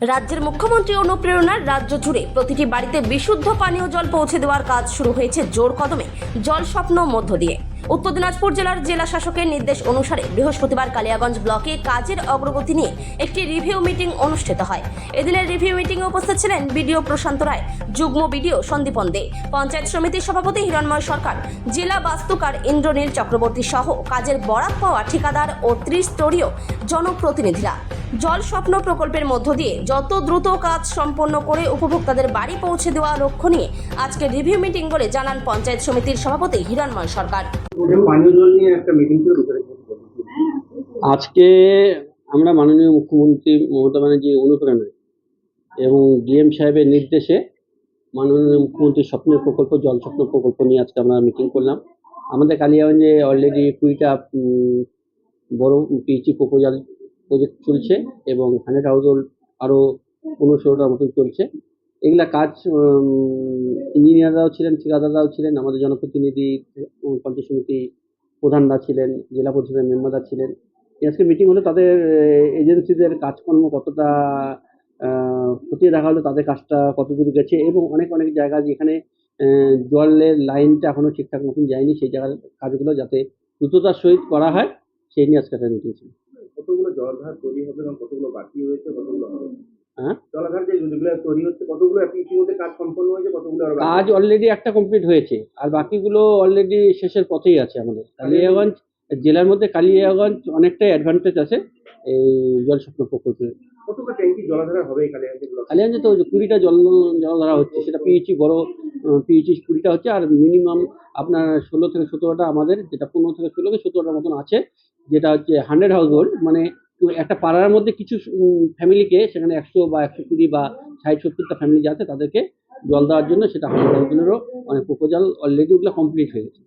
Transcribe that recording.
রাজ্যের মুখ্যমন্ত্রী অনুপ্রেরণার রাজ্য জুড়ে প্রতিটি বাড়িতে বিশুদ্ধ পানীয় জল পৌঁছে দেওয়ার কাজ শুরু হয়েছে জোর কদমে। জল স্বপ্ন মধ্য দিয়ে। উত্তর দিনাজপুর জেলার জেলা শাসকের নির্দেশ অনুসারে বৃহস্পতিবার কালিয়াগঞ্জ ব্লকে কাজের অগ্রগতি নিয়ে একটি রিভিউ মিটিং অনুষ্ঠিত হয়। এদিনের রিভিউ মিটিংয়ে উপস্থিত ছিলেন বিডিও প্রশান্ত রায়, যুগ্ম বিডিও সন্দীপন দে, পঞ্চায়েত সমিতির সভাপতি হিরণময় সরকার, জেলা বাস্তুকার ইন্দ্রনীল চক্রবর্তী সহ কাজের বরাত পাওয়া ঠিকাদার ও ত্রিস্তরীয় জনপ্রতিনিধিরা। জল স্বপ্ন প্রকল্পের মধ্য দিয়ে যত দ্রুত কাজ সম্পন্ন করে উপভোক্তাদের বাড়ি পৌঁছে দেওয়া লক্ষ্য নিয়ে আজকে রিভিউ মিটিং বলে জানান পঞ্চায়েত সমিতির সভাপতি হিরণময় সরকার। আজকে আমরা মাননীয় মুখ্যমন্ত্রী মমতা ব্যানার্জির অনুপ্রেরণায় এবং ডিএম সাহেবের নির্দেশে মাননীয় মুখ্যমন্ত্রীর স্বপ্নের প্রকল্প, জল স্বপ্ন প্রকল্প নিয়ে আজকে আমরা মিটিং করলাম। আমাদের কালিয়াগঞ্জে অলরেডি কুড়িটা বড় পিএইচি প্রপোজাল প্রজেক্ট চলছে এবং হান্ড্রেড হাউস হোল্ড আরও পনেরো ষোলোটার মতন চলছে। এগুলা কাজ ইঞ্জিনিয়াররাও ছিলেন, ঠিকাদাররাও ছিলেন, আমাদের জনপ্রতিনিধি পঞ্চায়েত সমিতি প্রধানরা ছিলেন, জেলা পরিষদের মেম্বাররা ছিলেন। আজকে মিটিং হলো তাদের এজেন্সিদের কাজকর্ম কতটা খতিয়ে দেখা হলো, তাদের কাজটা কত দূর গেছে এবং অনেক অনেক জায়গা যেখানে জলের লাইনটা এখনও ঠিকঠাক মতন যায়নি, সেই জায়গার কাজগুলো যাতে দ্রুততার সহিত করা হয়, সেই নিয়ে আজকে একটা মিটিং ছিল। কতগুলো জলাধার তৈরি হবে এবং কতগুলো বাকি হয়েছে কতগুলো হবে? জলাধার যে যেগুলো তৈরি হচ্ছে কতগুলো ইতিমধ্যে কাজ সম্পন্ন হয়েছে কতগুলো কাজ অলরেডি একটা কমপ্লিট হয়েছে আর বাকিগুলো অলরেডি শেষের পথেই আছে আমাদের। কালিয়াগঞ্জ জেলার মধ্যে কালিয়াগঞ্জ অনেকটাই অ্যাডভান্টেজ আছে এই জল স্বপ্ন জলাধার যেগুলো কালিয়াগঞ্জে তো কুড়িটা জল জলধারা হচ্ছে সেটা পিএইচি বড় পিএইচি কুড়িটা হচ্ছে আর মিনিমাম আপনার ষোলো থেকে সতেরোটা আমাদের যেটা পনেরো থেকে ষোলো থেকে সতেরোটার মতন আছে যেটা হচ্ছে হান্ড্রেড হাউস হোল্ড মানে একটা পাড়ার মধ্যে কিছু ফ্যামিলিকে সেখানে একশো বা একশো কুড়ি বা ষাট সত্তরটা ফ্যামিলি যাতে তাদেরকে জল দেওয়ার জন্য সেটা হাজার জনেরও অনেক প্রপোজাল অলরেডি ওগুলো কমপ্লিট হয়ে গেছে।